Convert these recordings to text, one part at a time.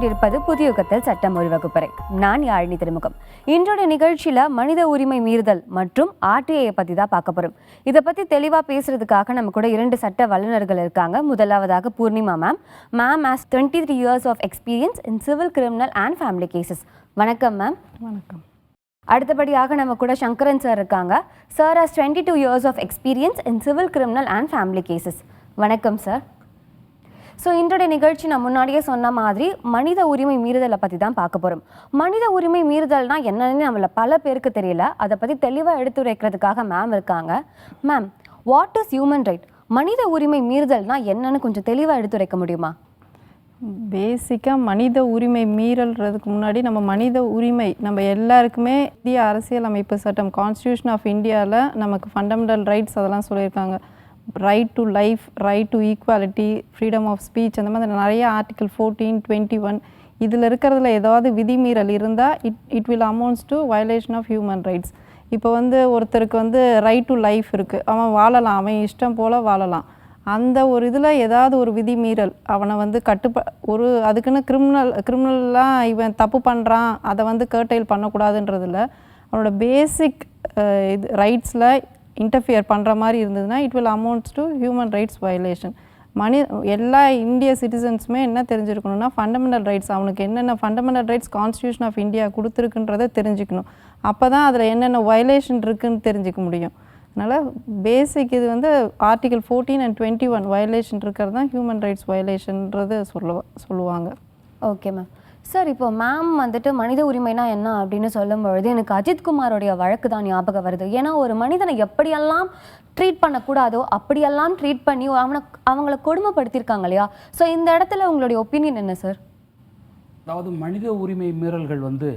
கொண்டிருப்பது புதிய யுகத்தில் சட்டம் ஒரு வகுப்பறை. நான் யாழினி திருமுகம். இன்றைய நிகழ்ச்சியில மனித உரிமை மீறுதல் மற்றும் ஆர்டிஐயை பத்தி தான் பார்க்க போறோம். இதை பத்தி தெளிவா பேசுறதுக்காக நம்ம கூட இரண்டு சட்ட வல்லுநர்கள் இருக்காங்க. முதலாவதாக Poornima ma'am ma'am has twenty three years of experience in civil criminal and family cases வணக்கம் மேம் வணக்கம். அடுத்தபடியாக நம்ம கூட சங்கரன் சார் இருக்காங்க. Sir has twenty two years of experience in civil criminal and family cases வணக்கம் சார் ஸோ இன்றைய நிகழ்ச்சி நான் முன்னாடியே சொன்ன மாதிரி மனித உரிமை மீறுதலை பற்றி தான் பார்க்க போகிறோம் மனித உரிமை மீறுதல்னா என்னன்னு நம்மள பல பேருக்கு தெரியல. அதை பற்றி தெளிவாக எடுத்துரைக்கிறதுக்காக மேம் இருக்காங்க. Ma'am what is human right மனித உரிமை மீறுதல்னா என்னன்னு கொஞ்சம் தெளிவாக எடுத்துரைக்க முடியுமா? பேசிக்காக மனித உரிமை மீறல்றதுக்கு முன்னாடி நம்ம மனித உரிமை நம்ம எல்லாருக்குமே இந்திய அரசியல் அமைப்பு சட்டம் கான்ஸ்டியூஷன் ஆஃப் இந்தியாவில் நமக்கு ஃபண்டமெண்டல் ரைட்ஸ் அதெல்லாம் சொல்லியிருக்காங்க. Right to life right to equality freedom of speech அந்த மாதிரி நிறைய ஆர்டிக்கல் ஃபோர்டீன் டுவெண்ட்டி ஒன் இதில் இருக்கிறதுல ஏதாவது விதிமீறல் இருந்தால் it it will amounts to violation of human rights இப்போ வந்து ஒருத்தருக்கு வந்து ரைட் டு லைஃப் இருக்குது அவன் வாழலாம் அவன் இஷ்டம் போல் வாழலாம். அந்த ஒரு இதில் ஏதாவது ஒரு விதிமீறல் அவனை வந்து கட்டுப்ப ஒரு அதுக்குன்னு கிரிமினல் கிரிமினல்லாம் இவன் தப்பு பண்ணுறான் அதை வந்து கேர்டைல் பண்ணக்கூடாதுன்றதில்ல அவனோட பேசிக் இது ரைட்ஸில் இன்டர்ஃபியர் பண்ணுற மாதிரி இருந்ததுன்னா it will amounts to human rights violation money எல்லா இந்திய சிட்டிசன்ஸுமே என்ன தெரிஞ்சிருக்கணும்னா ஃபண்டமெண்டல் ரைட்ஸ் அவனுக்கு என்னென்ன fundamental rights constitution of India கொடுத்துருக்குன்றதை தெரிஞ்சுக்கணும். அப்போ தான் அதில் என்னென்ன வயலேஷன் இருக்குன்னு தெரிஞ்சுக்க முடியும். அதனால் பேசிக் இது வந்து article fourteen and twenty one violation இருக்கிறது தான் ஹியூமன் ரைட்ஸ் வயலேஷன்ன்றது சொல்லுவா சொல்லுவாங்க. ஓகே மேம் சார் இப்போ மேம் வந்துட்டு மனித உரிமைனா என்ன அப்படின்னு சொல்லும் பொழுது எனக்கு அஜித்குமாரோடைய வழக்கு தான் ஞாபகம் வருது. ஏன்னா ஒரு மனிதனை எப்படியெல்லாம் ட்ரீட் பண்ணக்கூடாதோ அப்படியெல்லாம் ட்ரீட் பண்ணி அவனை அவங்கள கொடுமைப்படுத்தியிருக்காங்க இல்லையா? ஸோ இந்த இடத்துல உங்களுடைய ஒப்பீனியன் என்ன சார் அதாவது மனித உரிமை மீறல்கள் வந்து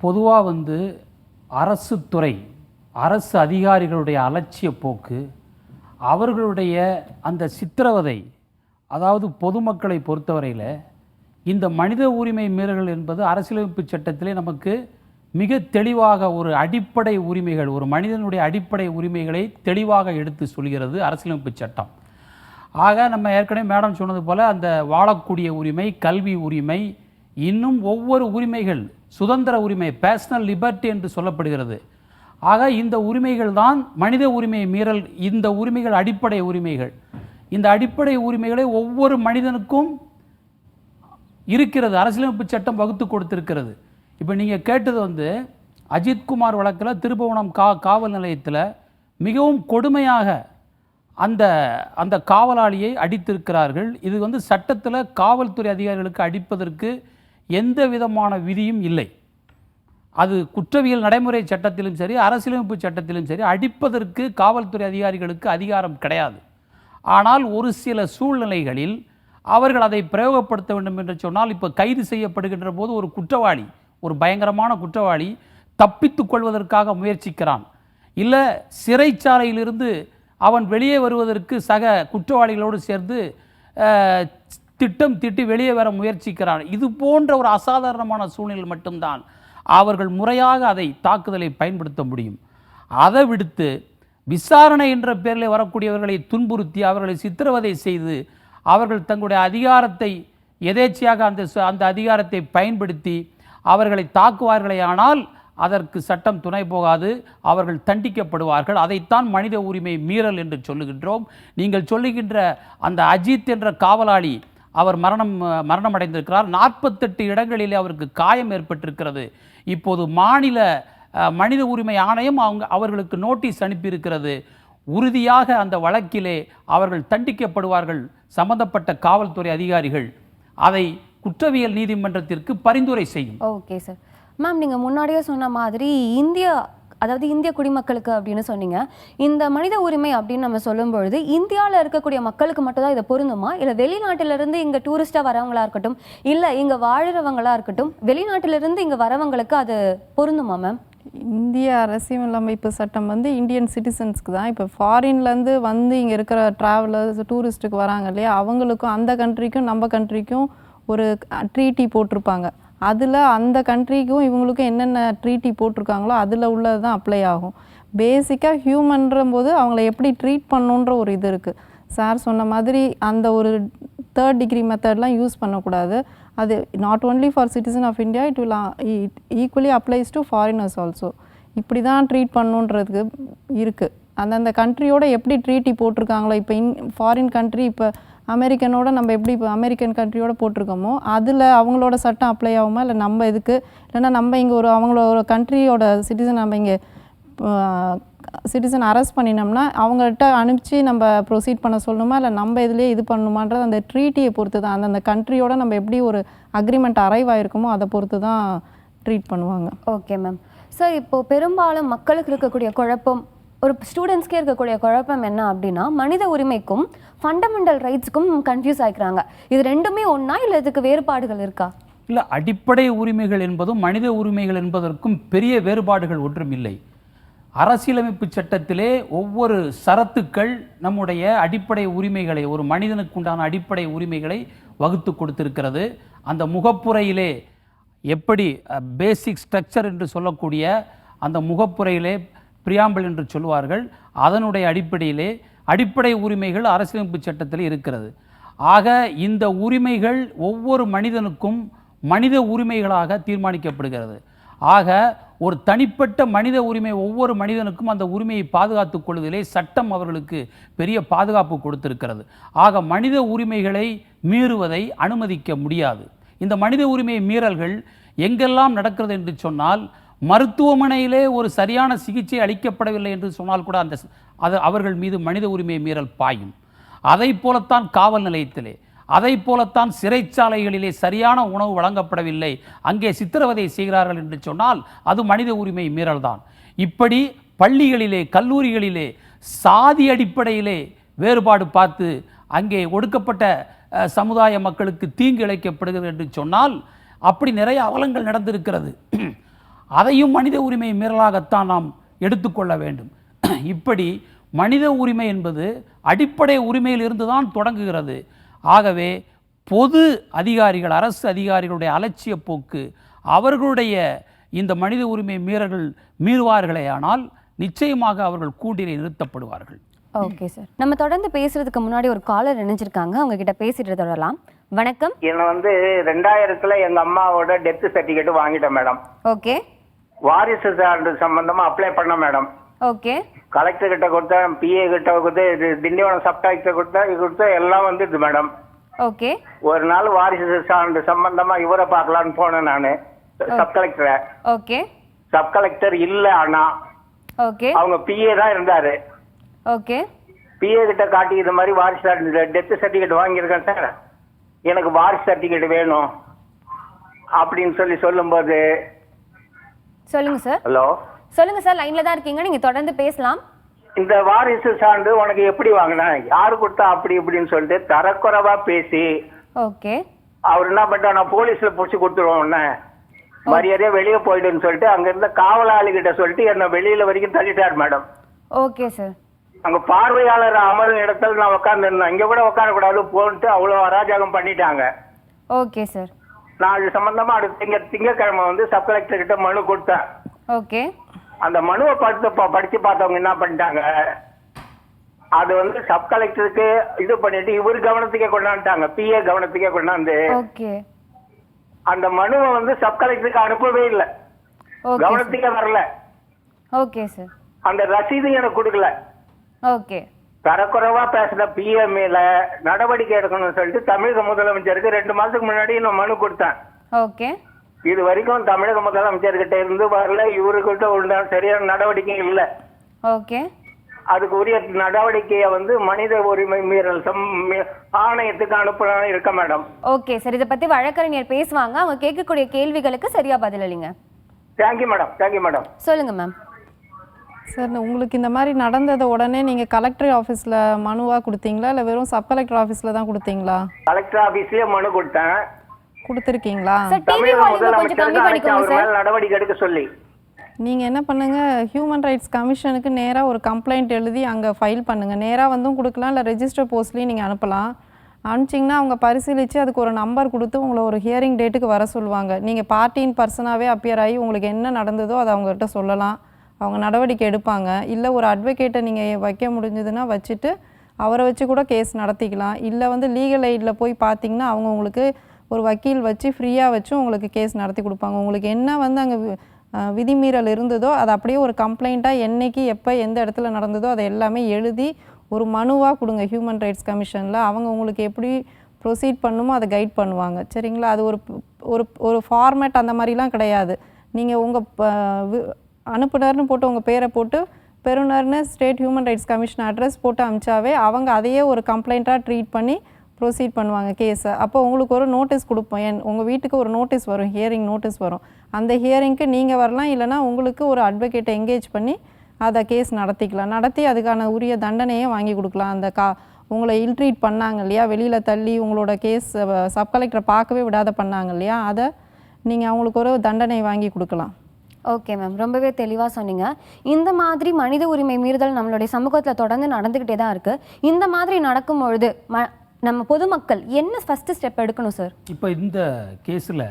பொதுவாக வந்து அரசு துறை அரசு அதிகாரிகளுடைய அலட்சிய போக்கு அவர்களுடைய அந்த சித்திரவதை அதாவது பொதுமக்களை பொறுத்தவரையில் இந்த மனித உரிமை மீறல்கள் என்பது அரசியலமைப்பு சட்டத்திலே நமக்கு மிக தெளிவாக ஒரு அடிப்படை உரிமைகள் ஒரு மனிதனுடைய அடிப்படை உரிமைகளை தெளிவாக எடுத்து சொல்கிறது அரசியலமைப்பு சட்டம். ஆக நம்ம ஏற்கனவே மேடம் சொன்னது போல் அந்த வாழக்கூடிய உரிமை கல்வி உரிமை இன்னும் ஒவ்வொரு உரிமைகள் சுதந்திர உரிமை பேர்சனல் லிபர்ட்டி என்று சொல்லப்படுகிறது. ஆக இந்த உரிமைகள் தான் மனித உரிமை மீறல் இந்த உரிமைகள் அடிப்படை உரிமைகள். இந்த அடிப்படை உரிமைகளை ஒவ்வொரு மனிதனுக்கும் இருக்கிறது அரசியலமைப்பு சட்டம் வகுத்து கொடுத்திருக்கிறது. இப்போ நீங்கள் கேட்டது வந்து அஜித்குமார் வழக்கில் திருபுவனம் கா காவல் நிலையத்தில் மிகவும் கொடுமையாக அந்த அந்த காவலாளியை அடித்திருக்கிறார்கள். இது வந்து சட்டத்தில் காவல்துறை அதிகாரிகளுக்கு அடிப்பதற்கு எந்த விதமான விதியும் இல்லை. அது குற்றவியல் நடைமுறை சட்டத்திலும் சரி அரசியலமைப்பு சட்டத்திலும் சரி அடிப்பதற்கு காவல்துறை அதிகாரிகளுக்கு அதிகாரம் கிடையாது. ஆனால் ஒரு சில சூழ்நிலைகளில் அவர்கள் அதை பிரயோகப்படுத்த வேண்டும் என்று சொன்னால் இப்போ கைது செய்யப்படுகின்ற போது ஒரு குற்றவாளி ஒரு பயங்கரமான குற்றவாளி தப்பித்து கொள்வதற்காக முயற்சிக்கிறான். இல்லை சிறைச்சாலையிலிருந்து அவன் வெளியே வருவதற்கு சக குற்றவாளிகளோடு சேர்ந்து திட்டம் திட்டி வெளியே வர முயற்சிக்கிறான். இது போன்ற ஒரு அசாதாரணமான சூழ்நிலை மட்டும்தான் அவர்கள் முறையாக அதை தாக்குதலை பயன்படுத்த முடியும். அதை விடுத்து விசாரணை என்ற பெயரில் வரக்கூடியவர்களை துன்புறுத்தி அவர்களை சித்திரவதை செய்து அவர்கள் தங்களுடைய அதிகாரத்தை எதேச்சியாக அந்த ச- அந்த அதிகாரத்தை பயன்படுத்தி அவர்களை தாக்குவார்களே ஆனால் அதற்கு சட்டம் துணை போகாது அவர்கள் தண்டிக்கப்படுவார்கள். அதைத்தான் மனித உரிமை மீறல் என்று சொல்லுகின்றோம். நீங்கள் சொல்லுகின்ற அந்த அஜித் என்ற காவலாளி அவர் மரணம் மரணமடைந்திருக்கிறார். நாற்பத்தெட்டு இடங்களிலே அவருக்கு காயம் ஏற்பட்டிருக்கிறது. இப்போது மாநில மனித உரிமை ஆணையம் அவங்க அவர்களுக்கு நோட்டீஸ் அனுப்பியிருக்கிறது. உறுதியாக அந்த வழக்கிலே அவர்கள் தண்டிக்கப்படுவார்கள் சம்பந்தப்பட்ட காவல்துறை அதிகாரிகள். அதை குற்றவியல் நீதிமன்றத்திற்கு பரிந்துரை செய்யும். ஓகே சார் மேம் நீங்கள் முன்னாடியே சொன்ன மாதிரி இந்திய அதாவது இந்திய குடிமக்களுக்கு அப்படின்னு சொன்னீங்க. இந்த மனித உரிமை அப்படின்னு நம்ம சொல்லும் பொழுது இந்தியாவில் இருக்கக்கூடிய மக்களுக்கு மட்டும்தான் இதை பொருந்துமா? இல்லை வெளிநாட்டிலிருந்து இங்கே டூரிஸ்டாக வரவங்களா இருக்கட்டும் இல்லை இங்கே வாழ்கிறவங்களாக இருக்கட்டும் வெளிநாட்டிலிருந்து இங்கே வரவங்களுக்கு அது பொருந்துமா மேம் இந்திய அரசியலமைப்பு சட்டம் வந்து இந்தியன் சிட்டிசன்ஸ்க்கு தான். இப்போ ஃபாரின்லேருந்து வந்து இங்கே இருக்கிற ட்ராவலர்ஸ் டூரிஸ்ட்டுக்கு வராங்க இல்லையா? அவங்களுக்கும் அந்த கண்ட்ரிக்கும் நம்ம கண்ட்ரிக்கும் ஒரு ட்ரீட்டி போட்டிருப்பாங்க. அதில் அந்த கண்ட்ரிக்கும் இவங்களுக்கும் என்னென்ன ட்ரீட்டி போட்டிருக்காங்களோ அதில் உள்ளது தான் அப்ளை ஆகும். பேசிக்காக ஹியூமன்ற போது அவங்கள எப்படி ட்ரீட் பண்ணுன்ற ஒரு இது இருக்குது சார் சொன்ன மாதிரி அந்த ஒரு தேர்ட் டிகிரி மெத்தட்லாம் யூஸ் பண்ணக்கூடாது. அது not only for citizen of India it will equally applies to foreigners also இப்படி தான் ட்ரீட் பண்ணுன்றதுக்கு இருக்குது அந்தந்த கண்ட்ரியோட எப்படி ட்ரீட்டி போட்டிருக்காங்களோ இப்போ இன் ஃபாரின் கண்ட்ரி இப்போ அமெரிக்கனோட நம்ம எப்படி இப்போ அமெரிக்கன் கண்ட்ரியோட போட்டிருக்கோமோ அதில் அவங்களோட சட்டம் அப்ளை ஆகுமா? இல்லை நம்ம இதுக்கு இல்லைன்னா நம்ம இங்கே ஒரு அவங்களோட கண்ட்ரியோட சிட்டிசன் நம்ம இங்கே சிட்டிசன் அரெஸ்ட் பண்ணினோம்னா அவங்கள்ட்ட அனுப்பிச்சு நம்ம ப்ரொசீட் பண்ண சொல்லணுமா? இல்லை நம்ம இதுலேயே இது பண்ணணுமான்றது அந்த ட்ரீட்டியை பொறுத்து தான் அந்தந்த கண்ட்ரியோட நம்ம எப்படி ஒரு அக்ரிமெண்ட் அரைவ் ஆயிருக்குமோ அதை பொறுத்து தான் ட்ரீட் பண்ணுவாங்க. ஓகே மேம் சார் இப்போ பெரும்பாலும் மக்களுக்கு இருக்கக்கூடிய குழப்பம் ஒரு ஸ்டூடெண்ட்ஸ்க்கே இருக்கக்கூடிய குழப்பம் என்ன அப்படின்னா மனித உரிமைக்கும் ஃபண்டமெண்டல் ரைட்ஸுக்கும் கன்ஃபியூஸ் ஆகிக்கிறாங்க இது ரெண்டுமே ஒன்றா இல்லை இதுக்கு வேறுபாடுகள் இருக்கா? இல்லை அடிப்படை உரிமைகள் என்பதும் மனித உரிமைகள் என்பதற்கும் பெரிய வேறுபாடுகள் ஒன்றும் இல்லை. அரசியலமைப்பு சட்டத்திலே ஒவ்வொரு சரத்துக்கள் நம்முடைய அடிப்படை உரிமைகளை ஒரு மனிதனுக்கு உண்டான அடிப்படை உரிமைகளை வகுத்து கொடுத்திருக்கிறது. அந்த முகப்புரையிலே எப்படி பேசிக் ஸ்ட்ரக்சர் என்று சொல்லக்கூடிய அந்த முகப்புரையிலே பிரியாம்பல் என்று சொல்வார்கள் அதனுடைய அடிப்படையிலே அடிப்படை உரிமைகள் அரசியலமைப்பு சட்டத்தில் இருக்கிறது. ஆக இந்த உரிமைகள் ஒவ்வொரு மனிதனுக்கும் மனித உரிமைகளாக தீர்மானிக்கப்படுகிறது. ஆக ஒரு தனிப்பட்ட மனித உரிமை ஒவ்வொரு மனிதனுக்கும் அந்த உரிமையை பாதுகாத்துக் கொள்வதிலே சட்டம் அவர்களுக்கு பெரிய பாதுகாப்பு கொடுத்திருக்கிறது. ஆக மனித உரிமைகளை மீறுவதை அனுமதிக்க முடியாது. இந்த மனித உரிமை மீறல்கள் எங்கெல்லாம் நடக்கிறது என்று சொன்னால் மருத்துவமனையிலே ஒரு சரியான சிகிச்சை அளிக்கப்படவில்லை என்று சொன்னால் கூட அந்த அது அவர்கள் மீது மனித உரிமை மீறல் பாயும். அதை போலத்தான் காவல் நிலையத்திலே அதை போலத்தான் சிறைச்சாலைகளிலே சரியான உணவு வழங்கப்படவில்லை. அங்கே சித்திரவதை செய்கிறார்கள் என்று சொன்னால் அது மனித உரிமை மீறல்தான். இப்படி பள்ளிகளிலே கல்லூரிகளிலே சாதி அடிப்படையிலே வேறுபாடு பார்த்து அங்கே ஒடுக்கப்பட்ட சமுதாய மக்களுக்கு தீங்கு இழைக்கப்படுகிறது என்று சொன்னால் அப்படி நிறைய அவலங்கள் நடந்திருக்கிறது. அதையும் மனித உரிமை மீறலாகத்தான் நாம் எடுத்துக்கொள்ள வேண்டும். இப்படி மனித உரிமை என்பது அடிப்படை உரிமையிலிருந்து தான் தொடங்குகிறது. ஆகவே பொது அதிகாரிகள் அரசு அதிகாரிகளுடைய அலட்சிய போக்கு அவர்களுடைய இந்த மனித உரிமை மீறல்கள் மீறுவார்களேயானால் நிச்சயமாக அவர்கள் கூண்டிலே நிறுத்தப்படுவார்கள். Okay sir. நம்ம தொடர்ந்து பேசுறதுக்கு முன்னாடி ஒரு காலர் இணைஞ்சிருக்காங்க. அவங்க கிட்ட பேசிட்டு தொடரலாம். வணக்கம். என்ன வந்து ரெண்டாயிரத்துல எங்க அம்மாவோட டெத் சர்டிபிகேட் வாங்கிட்டேன் மேடம் ஓகே. வாரிசு சான்று சம்பந்தமா அப்ளை பண்ண மேடம் ஓகே. கலெக்டர் கிட்ட கொடுத்தேன் பிஏ கிட்ட கொடுத்து திண்டிவனம் சப் கலெக்டர் கொடுத்தா இது கொடுத்தா எல்லாம் வந்துடுது மேடம் ஓகே ஒரு நாள் வாரிசு சான்று சம்பந்தமா இவரை பார்க்கலான்னு போனேன் நான் சப் கலெக்டரை ஓகே சப் கலெக்டர் இல்ல ஆனா ஓகே அவங்க பிஏ தான் இருந்தாரு. ஓகே பிஏ கிட்ட காட்டி இது மாதிரி வாரிசு டெத் சர்டிபிகேட் வாங்கியிருக்கேன் சார் எனக்கு வாரிசு சர்டிபிகேட் வேணும். அப்படின்னு சொல்லி சொல்லும்போது சொல்லுங்க சார் ஹலோ சொல்லுங்க சார் லைன்ல தான் இருக்கீங்க நீங்க தொடர்ந்து பேசலாம். இந்த வாரிசு சான்று உனக்கு எப்படி வாங்கினா யாரு கொடுத்தா அப்படி இப்படின்னு சொல்லிட்டு தரக்குறைவா பேசி ஓகே. அவர் என்ன பண்ணிட்டா நான் போலீஸ்ல புடிச்சு கொடுத்துருவோம் உன்னை. மரியாதையா வெளியே போயிடுன்னு சொல்லிட்டு அங்க இருந்த காவலாளி கிட்ட சொல்லிட்டு என்ன வெளியில வரைக்கும் தள்ளிட்டார் மேடம். Okay sir. அங்க பார்வையாளர் அமரும் இடத்துல நான் உட்கார்ந்து இருந்தேன் இங்க கூட உட்காரக்கூடாது போன்ட்டு அவ்வளவு அராஜகம் பண்ணிட்டாங்க. Okay sir. நான் அது சம்பந்தமா அடுத்த திங்க திங்கக்கிழமை வந்து சப் கலெக்டர் கிட்ட மனு கொடுத்தேன். ஓகே. அந்த மனுவை படித்து பா- படிச்சு பார்த்தவங்க என்ன பண்ணிட்டாங்க? அது வந்து சப் கலெக்டருக்கு இது பண்ணிட்டு இவர் கவனத்துக்கே கொண்டாந்துட்டாங்க. பிஏ கவனத்துக்கே கொண்டாந்து. அந்த மனுவை வந்து சப் கலெக்டருக்கு அனுப்பவே இல்லை. கவனத்துக்கே வரல. ஓகே சார் அந்த ரசீது எனக்கு கொடுக்கல. ஓகே. தரக்குறைவா பேசின பிஏ மேல நடவடிக்கை எடுக்கணும்னு சொல்லிட்டு தமிழக முதலமைச்சருக்கு ரெண்டு மாசத்துக்கு முன்னாடி நான் மனு கொடுத்தேன். ஓகே. இது வரைக்கும் தமிழக முதலமைச்சர்கிட்ட இருந்து வரல. இவருக்கிட்ட உள்ள சரியான நடவடிக்கை இல்லை. ஓகே. அதுக்கு உரிய நடவடிக்கையை வந்து மனித உரிமை மீறல் ஆணையத்துக்கு அனுப்பணும் இருக்க மேடம்? Okay sir. இதை பத்தி வழக்கறிஞர் பேசுவாங்க. அவங்க கேட்கக்கூடிய கேள்விகளுக்கு சரியா பதிலளிங்க thank you madam. Thank you madam. சொல்லுங்க மேம் சார் உங்களுக்கு இந்த மாதிரி நடந்ததை உடனே நீங்கள் கலெக்டர் ஆஃபீஸில் மனுவாக கொடுத்தீங்களா? இல்லை வெறும் சப் கலெக்டர் ஆஃபீஸில் தான் கொடுத்தீங்களா? கலெக்டர் ஆபீஸ்லயே மனு கொடுத்தேன். கொடுத்துருக்கீங்களா? சார் டிவி தமிழக வால்யூம் கொஞ்சம் கம்மி பண்ணிக்கோங்க சார் நடவடிக்கை எடுக்க சொல்லி. நீங்கள் என்ன பண்ணுங்கள் ஹியூமன் ரைட்ஸ் கமிஷனுக்கு நேராக ஒரு கம்ப்ளைண்ட் எழுதி அங்கே ஃபைல் பண்ணுங்கள் நேராக வந்தும் கொடுக்கலாம் இல்லை ரெஜிஸ்டர் போஸ்ட்லேயும் நீங்கள் அனுப்பலாம். அனுப்பிச்சிங்கன்னா அவங்க பரிசீலித்து அதுக்கு ஒரு நம்பர் கொடுத்து உங்களை ஒரு ஹியரிங் டேட்டுக்கு வர சொல்லுவாங்க. நீங்கள் பார்ட்டியின் பர்சனாகவே அப்பியர் ஆகி உங்களுக்கு என்ன நடந்ததோ அதை அவங்ககிட்ட சொல்லலாம். அவங்க நடவடிக்கை எடுப்பாங்க. இல்லை ஒரு அட்வொகேட்டை நீங்கள் வைக்க முடிஞ்சதுன்னா வச்சுட்டு அவரை வச்சு கூட கேஸ் நடத்திக்கலாம். இல்லை வந்து லீகல் எய்டில் போய் பார்த்தீங்கன்னா அவங்க உங்களுக்கு ஒரு வக்கீல் வச்சு ஃப்ரீயாக வச்சு உங்களுக்கு கேஸ் நடத்தி கொடுப்பாங்க. உங்களுக்கு என்ன வந்து அங்கே விதிமீறல் இருந்ததோ அது அப்படியே ஒரு கம்ப்ளைண்ட்டாக என்றைக்கு எப்போ எந்த இடத்துல நடந்ததோ அதை எல்லாமே எழுதி ஒரு மனுவாக கொடுங்க ஹியூமன் ரைட்ஸ் கமிஷனில் அவங்க உங்களுக்கு எப்படி ப்ரொசீட் பண்ணுமோ அதை கைட் பண்ணுவாங்க. சரிங்களா? அது ஒரு ஒரு ஒரு ஃபார்மேட் அந்த மாதிரிலாம் கிடையாது. நீங்கள் உங்கள் அனுப்புனர்னு போட்டு உங்கள் பேரை போட்டு பெறுநர்னு state human rights commission address போட்டு அமிச்சாவே அவங்க அதையே ஒரு கம்ப்ளைண்ட்டாக ட்ரீட் பண்ணி ப்ரொசீட் பண்ணுவாங்க கேஸை அப்போ உங்களுக்கு ஒரு நோட்டீஸ் கொடுப்போம். என் உங்கள் வீட்டுக்கு ஒரு நோட்டீஸ் வரும். ஹியரிங் நோட்டீஸ் வரும். அந்த ஹியரிங்க்கு நீங்கள் வரலாம் இல்லைனா உங்களுக்கு ஒரு அட்வொகேட்டை எங்கேஜ் பண்ணி அதை கேஸ் நடத்திக்கலாம். நடத்தி அதுக்கான உரிய தண்டனையை வாங்கி கொடுக்கலாம். அந்த கா உங்களை இல்ட்ரீட் பண்ணாங்க இல்லையா? வெளியில் தள்ளி உங்களோட கேஸ் சப் கலெக்டரை பார்க்கவே விடாத பண்ணாங்க இல்லையா? அதை நீங்கள் அவங்களுக்கு ஒரு தண்டனை வாங்கி கொடுக்கலாம். ஓகே மேம் ரொம்பவே தெளிவாக சொன்னீங்க. இந்த மாதிரி மனித உரிமை மீறுதல் நம்மளுடைய சமூகத்தில் தொடர்ந்து நடந்துக்கிட்டே தான் இருக்குது இந்த மாதிரி நடக்கும் பொழுது ம நம்ம பொதுமக்கள் என்ன ஃபஸ்ட்டு ஸ்டெப் எடுக்கணும் சார் இப்போ இந்த கேஸில்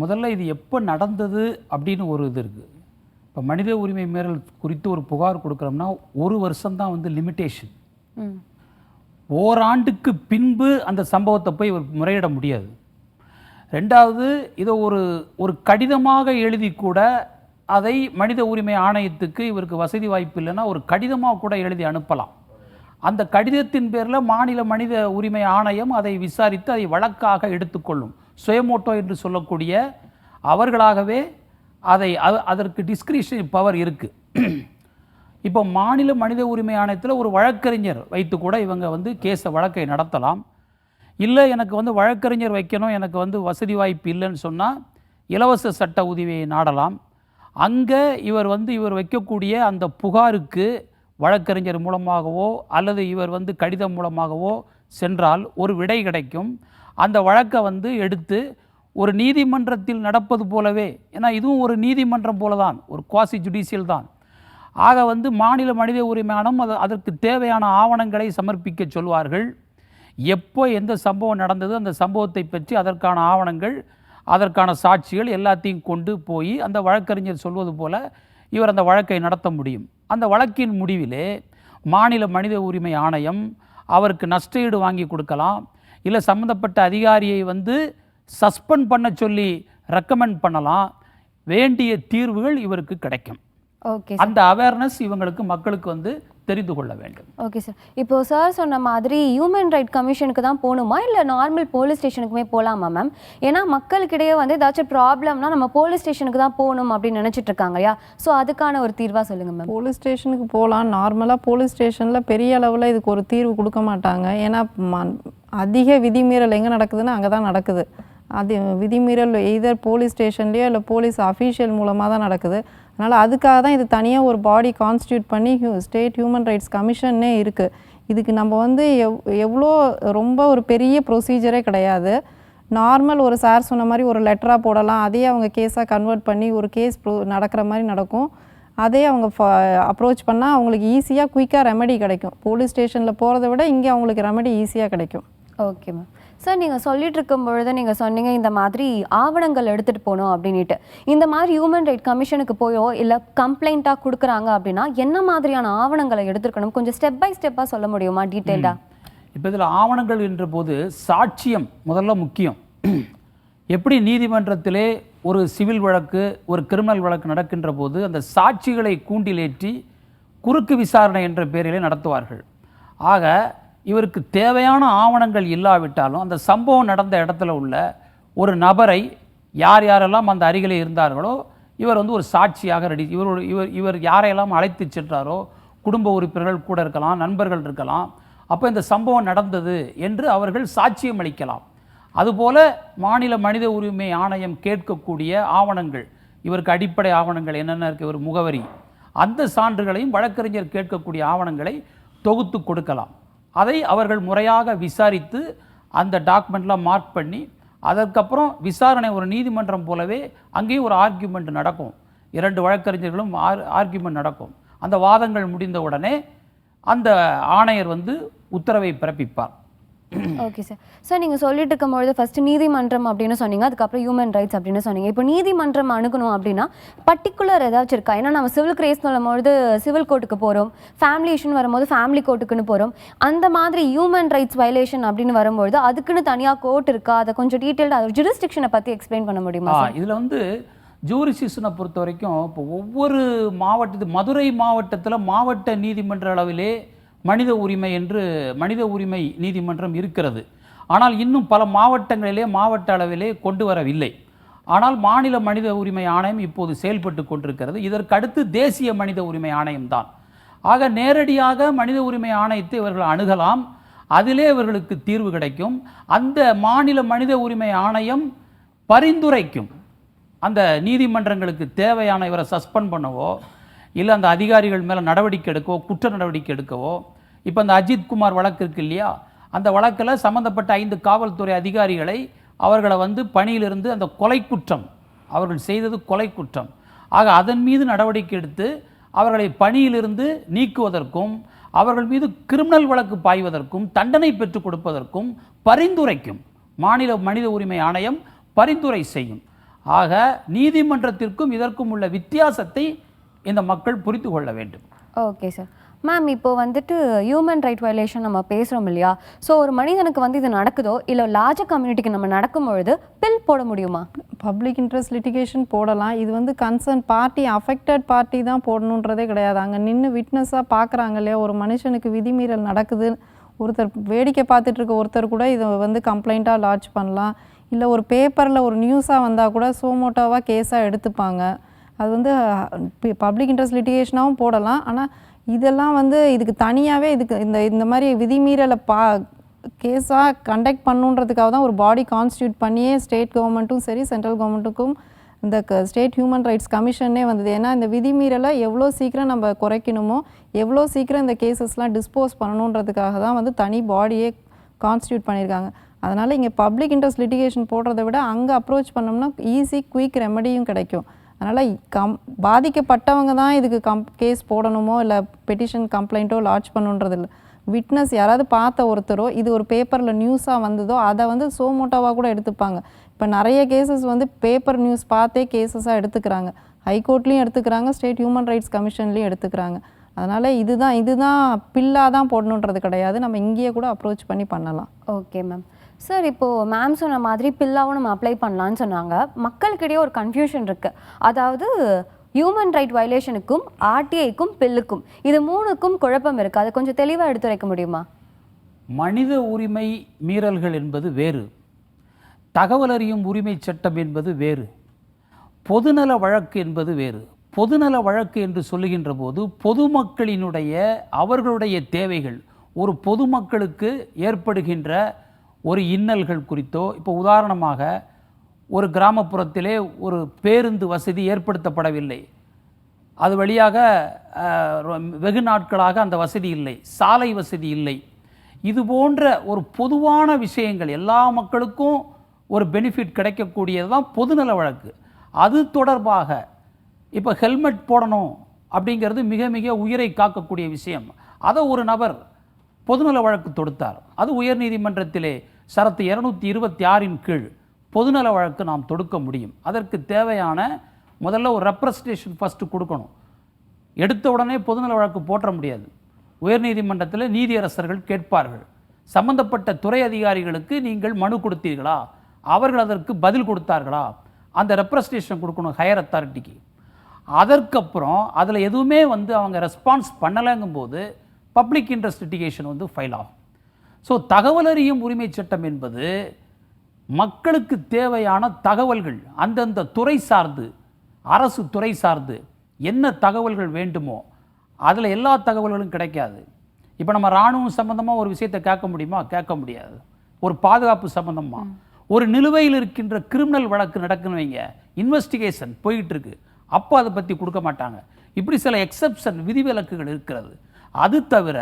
முதல்ல இது எப்போ நடந்தது அப்படின்னு ஒரு இது இருக்குது இப்போ மனித உரிமை மீறல் குறித்து ஒரு புகார் கொடுக்குறோம்னா ஒரு வருஷம்தான் வந்து லிமிட்டேஷன் ஓராண்டுக்கு பின்பு அந்த சம்பவத்தை போய் இவர் முறையிட முடியாது. ரெண்டாவது இதை ஒரு ஒரு கடிதமாக எழுதி கூட அதை மனித உரிமை ஆணையத்துக்கு இவருக்கு வசதி வாய்ப்பு இல்லைன்னா ஒரு கடிதமாக கூட எழுதி அனுப்பலாம். அந்த கடிதத்தின் பேரில் மாநில மனித உரிமை ஆணையம் அதை விசாரித்து அதை வழக்காக எடுத்துக்கொள்ளும். சுயமோட்டோ என்று சொல்லக்கூடிய அவர்களாகவே அதை அதற்கு டிஸ்கிரிஷன் பவர் இருக்குது இப்போ மாநில மனித உரிமை ஆணையத்தில் ஒரு வழக்கறிஞர் வைத்து கூட இவங்க வந்து கேஸை வழக்கை நடத்தலாம். இல்லை எனக்கு வந்து வழக்கறிஞர் வைக்கணும் எனக்கு வந்து வசதி வாய்ப்பு இல்லைன்னு சொன்னால் இலவச சட்ட உதவியை நாடலாம். அங்கே இவர் வந்து இவர் வைக்கக்கூடிய அந்த புகாருக்கு வழக்கறிஞர் மூலமாகவோ அல்லது இவர் வந்து கடிதம் மூலமாகவோ சென்றால் ஒரு விடை கிடைக்கும். அந்த வழக்கை வந்து எடுத்து ஒரு நீதிமன்றத்தில் நடப்பது போலவே ஏன்னா இதுவும் ஒரு நீதிமன்றம் போல தான் ஒரு குவாசி ஜுடிஷியல் தான். ஆக வந்து மாநில மனித உரிமை ஆணையம் அது அதற்கு தேவையான ஆவணங்களை சமர்ப்பிக்க சொல்வார்கள். எப்போ எந்த சம்பவம் நடந்தது அந்த சம்பவத்தை பற்றி அதற்கான ஆவணங்கள் அதற்கான சாட்சிகள் எல்லாத்தையும் கொண்டு போய் அந்த வழக்கறிஞர் சொல்வது போல இவர் அந்த வழக்கை நடத்த முடியும். அந்த வழக்கின் முடிவிலே மாநில மனித உரிமை ஆணையம் அவருக்கு நஷ்டஈடு வாங்கி கொடுக்கலாம். இல்லை சம்மந்தப்பட்ட அதிகாரியை வந்து சஸ்பெண்ட் பண்ண சொல்லி ரெக்கமெண்ட் பண்ணலாம். வேண்டிய தீர்வுகள் இவருக்கு கிடைக்கும். ஓகே அந்த அவேர்னஸ் இவங்களுக்கு மக்களுக்கு வந்து தெரிந்து கொள்ள வேண்டும். ஓகே சார் இப்போ சார் சொன்ன மாதிரி ஹியூமன் ரைட் கமிஷனுக்கு தான் போகணுமா? இல்லை நார்மல் போலீஸ் ஸ்டேஷனுக்குமே போகலாமா மேம் ஏன்னா மக்களுக்கிடையே வந்து ஏதாச்சும் ப்ராப்ளம்னா நம்ம போலீஸ் ஸ்டேஷனுக்கு தான் போகணும் அப்படின்னு நினைச்சிட்டு இருக்காங்க இல்லையா? ஸோ அதுக்கான ஒரு தீர்வாக சொல்லுங்க மேம் போலீஸ் ஸ்டேஷனுக்கு போகலாம். நார்மலாக போலீஸ் ஸ்டேஷனில் பெரிய அளவில் இதுக்கு ஒரு தீர்வு கொடுக்க மாட்டாங்க. ஏன்னா அதிக விதிமீறல் எங்கே நடக்குதுன்னா அங்கே தான் நடக்குது. அது விதிமீறல் எய்தர் போலீஸ் ஸ்டேஷன்லேயோ இல்லை போலீஸ் அஃபீஷியல் மூலமாக தான் நடக்குது. அதனால் அதுக்காக தான் இது தனியாக ஒரு பாடி கான்ஸ்டியூட் பண்ணி ஹியூ ஸ்டேட் ஹியூமன் ரைட்ஸ் கமிஷன்னே இருக்குது இதுக்கு நம்ம வந்து எவ் எவ்வளோ ரொம்ப ஒரு பெரிய ப்ரொசீஜரே கிடையாது. நார்மல் ஒரு சார் சொன்ன மாதிரி ஒரு லெட்டராக போடலாம். அதையே அவங்க கேஸாக கன்வெர்ட் பண்ணி ஒரு கேஸ் நடக்கிற மாதிரி நடக்கும். அதே அவங்க அப்ரோச் பண்ணால் அவங்களுக்கு ஈஸியாக குயிக்காக ரெமெடி கிடைக்கும். போலீஸ் ஸ்டேஷனில் போகிறத விட இங்கே அவங்களுக்கு ரெமெடி ஈஸியாக கிடைக்கும். ஓகே மேம் சார் நீங்கள் சொல்லிட்டு இருக்கும் பொழுது நீங்கள் சொன்னீங்க இந்த மாதிரி ஆவணங்கள் எடுத்துகிட்டு போகணும் அப்படின்ட்டு இந்த மாதிரி ஹியூமன் ரைட் கமிஷனுக்கு போயோ இல்லை கம்ப்ளைண்ட்டாக கொடுக்குறாங்க அப்படின்னா என்ன மாதிரியான ஆவணங்களை எடுத்துருக்கணும்? கொஞ்சம் ஸ்டெப் பை ஸ்டெப்பாக சொல்ல முடியுமா டீட்டெயிலாக இப்போ இதில் ஆவணங்கள் என்ற போது சாட்சியம் முதல்ல முக்கியம். எப்படி நீதிமன்றத்திலே ஒரு சிவில் வழக்கு ஒரு கிரிமினல் வழக்கு நடக்கின்ற போது அந்த சாட்சிகளை கூண்டிலேற்றி குறுக்கு விசாரணை என்ற பெயரிலே நடத்துவார்கள். ஆக இவருக்கு தேவையான ஆவணங்கள் இல்லாவிட்டாலும் அந்த சம்பவம் நடந்த இடத்துல உள்ள ஒரு நபரை யார் யாரெல்லாம் அந்த அருகிலே இருந்தார்களோ இவர் வந்து ஒரு சாட்சியாக ரெடி இவர் இவர் இவர் யாரையெல்லாம் அழைத்து சென்றாரோ குடும்ப உறுப்பினர்கள் கூட இருக்கலாம் நண்பர்கள் இருக்கலாம் அப்போ இந்த சம்பவம் நடந்தது என்று அவர்கள் சாட்சியம் அளிக்கலாம். அதுபோல மாநில மனித உரிமை ஆணையம் கேட்கக்கூடிய ஆவணங்கள் இவருக்கு அடிப்படை ஆவணங்கள் என்னென்ன இருக்குது ஒரு முகவரி அந்த சான்றுகளையும் வழக்கறிஞர் கேட்கக்கூடிய ஆவணங்களை தொகுத்து கொடுக்கலாம். அதை அவர்கள் முறையாக விசாரித்து அந்த டாக்குமெண்ட்லாம் மார்க் பண்ணி அதற்கப்புறம் விசாரணை ஒரு நீதிமன்றம் போலவே அங்கேயும் ஒரு ஆர்கியூமெண்ட் நடக்கும். இரண்டு வழக்கறிஞர்களும் ஆர் ஆர்கியூமெண்ட் நடக்கும். அந்த வாதங்கள் முடிந்த உடனே அந்த ஆணையர் வந்து உத்தரவை பிறப்பிப்பார். ஓகே சார் சார் நீங்கள் சொல்லிட்டு இருக்கும்பொழுது ஃபர்ஸ்ட் நீதிமன்றம் அப்படின்னு சொன்னீங்க அதுக்கப்புறம் ஹியூமன் ரைட்ஸ் அப்படின்னு சொன்னீங்க. இப்போ நீதிமன்றம் அணுகணும் அப்படின்னா பர்டிகுலர் ஏதாச்சும் இருக்கா? ஏன்னா நம்ம சிவில் கிரேஸ் சொல்லும்பொழுது சிவில் கோர்ட்டுக்கு போகிறோம் ஃபேமிலி இஷ்யூன்னு வரும்போது ஃபேமிலி கோர்ட்டுக்குன்னு போகிறோம் அந்த மாதிரி ஹியூமன் ரைட்ஸ் வயலேஷன் அப்படின்னு வரும்பொழுது அதுக்குன்னு தனியாக கோர்ட் இருக்கா? அதை கொஞ்சம் டீட்டெயில்டாக ஜுரிஸ்டிக்ஷனை பற்றி எக்ஸ்பிளைன் பண்ண முடியுமா இதில் வந்து ஜூரிசிஷனை பொறுத்த வரைக்கும் இப்போ ஒவ்வொரு மாவட்டத்து மதுரை மாவட்டத்தில் மாவட்ட நீதிமன்ற அளவிலே மனித உரிமை என்று மனித உரிமை நீதிமன்றம் இருக்கிறது. ஆனால் இன்னும் பல மாவட்டங்களிலே மாவட்ட அளவிலே கொண்டு வரவில்லை. ஆனால் மாநில மனித உரிமை ஆணையம் இப்போது செயல்பட்டு கொண்டிருக்கிறது. இதற்கு அடுத்து தேசிய மனித உரிமை ஆணையம் தான். ஆக நேரடியாக மனித உரிமை ஆணையத்தை இவர்கள் அணுகலாம். அதிலே இவர்களுக்கு தீர்வு கிடைக்கும். அந்த மாநில மனித உரிமை ஆணையம் பரிந்துரைக்கும். அந்த நீதிமன்றங்களுக்கு தேவையான இவரை சஸ்பெண்ட் பண்ணவோ இல்லை அந்த அதிகாரிகள் மேலே நடவடிக்கை எடுக்கவோ குற்ற நடவடிக்கை எடுக்கவோ இப்போ அந்த அஜித் குமார் வழக்கு இருக்கு இல்லையா? அந்த வழக்கில் சம்மந்தப்பட்ட ஐந்து காவல்துறை அதிகாரிகளை அவர்களை வந்து பணியிலிருந்து அந்த கொலை குற்றம் அவர்கள் செய்தது கொலை குற்றம் ஆக அதன் மீது நடவடிக்கை எடுத்து அவர்களை பணியிலிருந்து நீக்குவதற்கும் அவர்கள் மீது கிரிமினல் வழக்கு பாய்வதற்கும் தண்டனை பெற்றுக் கொடுப்பதற்கும் பரிந்துரைக்கும். மாநில மனித உரிமை ஆணையம் பரிந்துரை செய்யும். ஆக நீதிமன்றத்திற்கும் இதற்கும் உள்ள வித்தியாசத்தை இந்த மக்கள் புரிந்து கொள்ள வேண்டும். ஓகே சார் மேம் இப்போ வந்துட்டு ஹியூமன் ரைட் வயலேஷன் நம்ம பேசுகிறோம் இல்லையா? ஸோ ஒரு மனிதனுக்கு வந்து இது நடக்குதோ? இல்லை லார்ஜர் கம்யூனிட்டிக்கு நம்ம நடக்கும் பொழுது பில் போட முடியுமா? பப்ளிக் இன்ட்ரெஸ்ட் லிட்டிகேஷன் போடலாம். இது வந்து கன்சர்ன் பார்ட்டி அஃபெக்டட் பார்ட்டி தான் போடணுன்றதே கிடையாது. அங்கே நின்று விட்னஸாக பார்க்குறாங்க இல்லையா? ஒரு மனுஷனுக்கு விதிமீறல் நடக்குது. ஒருத்தர் வேடிக்கை பார்த்துட்டு இருக்க ஒருத்தர் கூட இதை வந்து கம்ப்ளைண்ட்டாக லாட்ஜ் பண்ணலாம். இல்லை ஒரு பேப்பரில் ஒரு நியூஸாக வந்தால் கூட சோமோட்டோவாக கேஸாக எடுத்துப்பாங்க. அது வந்து பப்ளிக் இன்ட்ரெஸ்ட் லிட்டிகேஷனாகவும் போடலாம். ஆனால் இதெல்லாம் வந்து இதுக்கு தனியாகவே இதுக்கு இந்த இந்த மாதிரி விதிமீறலை பா கேஸாக கண்டக்ட் பண்ணுன்றதுக்காக தான் ஒரு பாடி கான்ஸ்டியூட் பண்ணியே ஸ்டேட் கவர்மெண்ட்டும் சரி சென்ட்ரல் கவர்மெண்ட்டுக்கும் இந்த ஸ்டேட் ஹியூமன் ரைட்ஸ் கமிஷனே வந்தது. ஏன்னா இந்த விதிமீறலை எவ்வளோ சீக்கிரம் நம்ம குறைக்கணுமோ எவ்வளோ சீக்கிரம் இந்த கேசஸ்லாம் டிஸ்போஸ் பண்ணணுன்றதுக்காக தான் வந்து தனி பாடியே கான்ஸ்டியூட் பண்ணியிருக்காங்க. அதனால் இங்கே பப்ளிக் இன்ட்ரெஸ்ட் லிட்டிகேஷன் போடுறத விட அங்கே அப்ரோச் பண்ணோம்னா ஈஸி குயிக் ரெமடியும் கிடைக்கும். அதனால் கம் பாதிக்கப்பட்டவங்க தான் இதுக்கு கம் கேஸ் போடணுமோ இல்லை பெட்டிஷன் கம்ப்ளைண்ட்டோ லாட்ஜ் பண்ணுன்றது இல்லை விட்னஸ் யாராவது பார்த்த ஒருத்தரோ இது ஒரு பேப்பரில் நியூஸாக வந்ததோ அதை வந்து சோமோட்டோவாக கூட எடுத்துப்பாங்க. இப்போ நிறைய கேசஸ் வந்து பேப்பர் நியூஸ் பார்த்தே கேசஸாக எடுத்துக்கிறாங்க. ஹைகோர்ட்லேயும் எடுத்துக்கிறாங்க ஸ்டேட் ஹியூமன் ரைட்ஸ் கமிஷன்லேயும் எடுத்துக்கிறாங்க. அதனால் இதுதான் இதுதான் பில்லாக தான் போடணுன்றது கிடையாது. நம்ம இங்கேயே கூட அப்ரோச் பண்ணி பண்ணலாம். ஓகே மேம் சார் இப்போது மேம் சொன்ன மாதிரி பில்லாவும் நம்ம அப்ளை பண்ணலான்னு சொன்னாங்க. மக்களுக்கிடையே ஒரு கன்ஃபியூஷன் இருக்குது அதாவது ஹியூமன் ரைட் வயலேஷனுக்கும் ஆர்டிஐக்கும் பில்லுக்கும் இது மூணுக்கும் குழப்பம் இருக்குது அதை கொஞ்சம் தெளிவாக எடுத்துரைக்க முடியுமா? மனித உரிமை மீறல்கள் என்பது வேறு. தகவல் அறியும் உரிமை சட்டம் என்பது வேறு. பொதுநல வழக்கு என்பது வேறு. பொதுநல வழக்கு என்று சொல்லுகின்ற போது பொதுமக்களினுடைய அவர்களுடைய தேவைகள் ஒரு பொதுமக்களுக்கு ஏற்படுகின்ற ஒரு இன்னல்கள் குறித்தோ இப்போ உதாரணமாக ஒரு கிராமப்புறத்திலே ஒரு பேருந்து வசதி ஏற்படுத்தப்படவில்லை. அது வழியாக ரொ- வெகு நாட்களாக அந்த வசதி இல்லை சாலை வசதி இல்லை. இது போன்ற ஒரு பொதுவான விஷயங்கள் எல்லா மக்களுக்கும் ஒரு பெனிஃபிட் கிடைக்கக்கூடியது தான் பொதுநல வழக்கு. அது தொடர்பாக இப்போ ஹெல்மெட் போடணும் அப்படிங்கிறது மிக மிக உயிரை காக்கக்கூடிய விஷயம். அதை ஒரு நபர் பொதுநல வழக்கு தொடுத்தார். அது உயர்நீதிமன்றத்திலே சரத்து இருநூத்தி இருபத்தி ஆறின் கீழ் பொதுநல வழக்கு நாம் தொடுக்க முடியும். அதற்கு தேவையான முதல்ல ஒரு ரெப்ரசன்டேஷன் ஃபஸ்ட்டு கொடுக்கணும். எடுத்த உடனே பொதுநல வழக்கு போற்ற முடியாது. உயர்நீதிமன்றத்தில் நீதியரசர்கள் கேட்பார்கள். சம்பந்தப்பட்ட துறை அதிகாரிகளுக்கு நீங்கள் மனு கொடுத்தீர்களா? அவர்கள் அதற்கு பதில் கொடுத்தார்களா? அந்த ரெப்ரசன்டேஷன் கொடுக்கணும் ஹையர் அத்தாரிட்டிக்கு அதற்கப்புறம் அதில் எதுவுமே வந்து அவங்க ரெஸ்பான்ஸ் பண்ணலைங்கும்போது பப்ளிக் இன்ட்ரெஸ்ட் லிட்டிகேஷன் வந்து ஃபைல் ஆகும். ஸோ தகவல் அறியும் உரிமை சட்டம் என்பது மக்களுக்கு தேவையான தகவல்கள் அந்தந்த துறை சார்ந்து அரசு துறை சார்ந்து என்ன தகவல்கள் வேண்டுமோ அதில் எல்லா தகவல்களும் கிடைக்காது. இப்போ நம்ம இராணுவம் சம்பந்தமாக ஒரு விஷயத்தை கேட்க முடியுமா? கேட்க முடியாது. ஒரு பாதுகாப்பு சம்பந்தமா? ஒரு நிலுவையில் இருக்கின்ற கிரிமினல் வழக்கு நடக்குன்னு வைங்க இன்வெஸ்டிகேஷன் போயிட்டு இருக்கு. அப்போ அதை பற்றி கொடுக்க மாட்டாங்க. இப்படி சில எக்ஸப்ஷன் விதிவிலக்குகள் இருக்கிறது. அது தவிர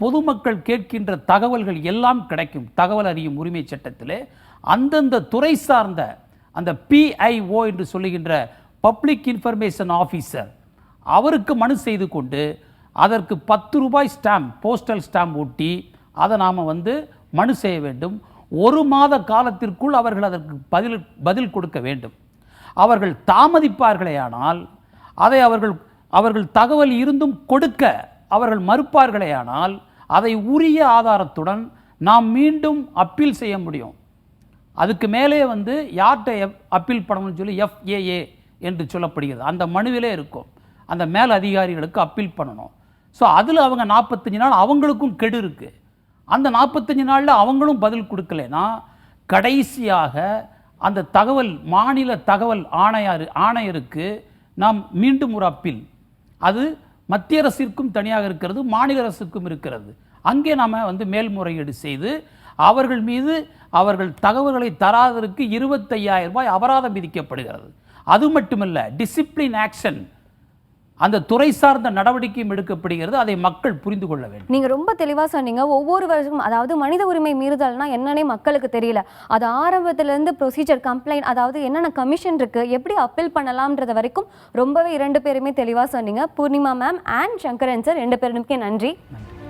பொதுமக்கள் கேட்கின்ற தகவல்கள் எல்லாம் கிடைக்கும். தகவல் அறியும் உரிமை சட்டத்தில் அந்தந்த துறை சார்ந்த அந்த பிஐஓ என்று சொல்லுகின்ற பப்ளிக் இன்ஃபர்மேஷன் ஆஃபீஸர் அவருக்கு மனு செய்து கொண்டு அதற்கு பத்து ரூபாய் ஸ்டாம்ப் போஸ்டல் ஸ்டாம்ப் ஒட்டி அதை நாம் வந்து மனு செய்ய வேண்டும். ஒரு மாத காலத்திற்குள் அவர்கள் அதற்கு பதில் பதில் கொடுக்க வேண்டும். அவர்கள் தாமதிப்பார்களேயானால் அதை அவர்கள் அவர்கள் தகவல் இருந்தும் கொடுக்க அவர்கள் மறுப்பார்களேயானால் அதை உரிய ஆதாரத்துடன் நாம் மீண்டும் அப்பீல் செய்ய முடியும். அதுக்கு மேலே வந்து யார்கிட்ட எப் அப்பீல் பண்ணணும்னு சொல்லி எஃப்ஏஏ என்று சொல்லப்படுகிறது. அந்த மனுவிலே இருக்கும். அந்த மேல் அதிகாரிகளுக்கு அப்பீல் பண்ணணும். ஸோ அதில் அவங்க நாற்பத்தஞ்சு நாள் அவங்களுக்கும் கெடு இருக்குது அந்த நாற்பத்தஞ்சு நாளில் அவங்களும் பதில் கொடுக்கலனா கடைசியாக அந்த தகவல் மாநில தகவல் ஆணையார் ஆணையருக்கு நாம் மீண்டும் ஒரு அப்பீல். அது மத்திய அரசிற்கும் தனியாக இருக்கிறது மாநில அரசுக்கும் இருக்கிறது. அங்கே நாம் வந்து மேல்முறையீடு செய்து அவர்கள் மீது அவர்கள் தகவல்களை தராதற்கு இருபத்தையாயிரம் ரூபாய் அபராதம் விதிக்கப்படுகிறது. அது மட்டுமல்ல டிசிப்ளின் ஆக்ஷன் அந்த துறை சார்ந்த நடவடிக்கையும் எடுக்கப்படுகிறது. அதை மக்கள் புரிந்து கொள்ள வேண்டும். நீங்க ரொம்ப தெளிவா சொன்னீங்க. ஒவ்வொரு வருஷமும் அதாவது மனித உரிமை மீறுதல்னா என்னன்னே மக்களுக்கு தெரியல. அது ஆரம்பத்துல இருந்து ப்ரொசீஜர் கம்ப்ளைண்ட் அதாவது என்னென்ன கமிஷன் இருக்கு எப்படி அப்பீல் பண்ணலாம்ன்றது வரைக்கும் ரொம்பவே இரண்டு பேருமே தெளிவா சொன்னீங்க. Poornima ma'am and Sankaran sir ரெண்டு பேருமே நன்றி. நன்றி.